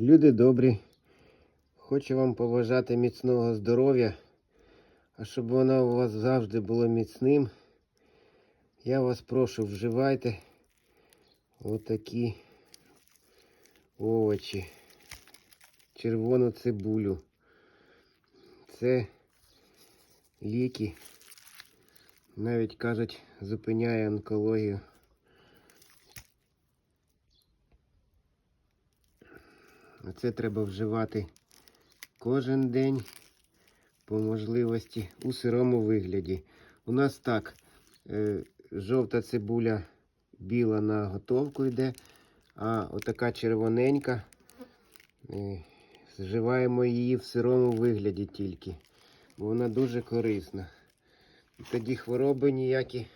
Люди добрі, хочу вам побажати міцного здоров'я, а щоб воно у вас завжди було міцним, я вас прошу, вживайте отакі овочі, червону цибулю. Це ліки, навіть кажуть, зупиняє онкологію. Це треба вживати кожен день по можливості у сирому вигляді. У нас так, е, жовта цибуля біла на готовку йде, а отака червоненька. е, Вживаємо її в сирому вигляді тільки, бо вона дуже корисна. Тоді хвороби ніякі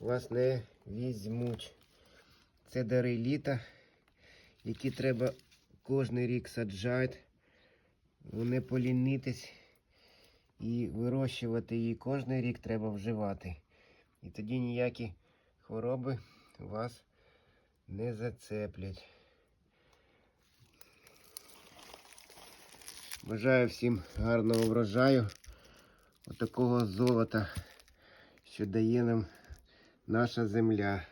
вас не візьмуть. Це дари літа, які треба кожний рік саджати, не полінитись і вирощувати її кожний рік треба вживати. І тоді ніякі хвороби вас не зацеплять. Бажаю всім гарного врожаю, отакого золота, що дає нам наша земля.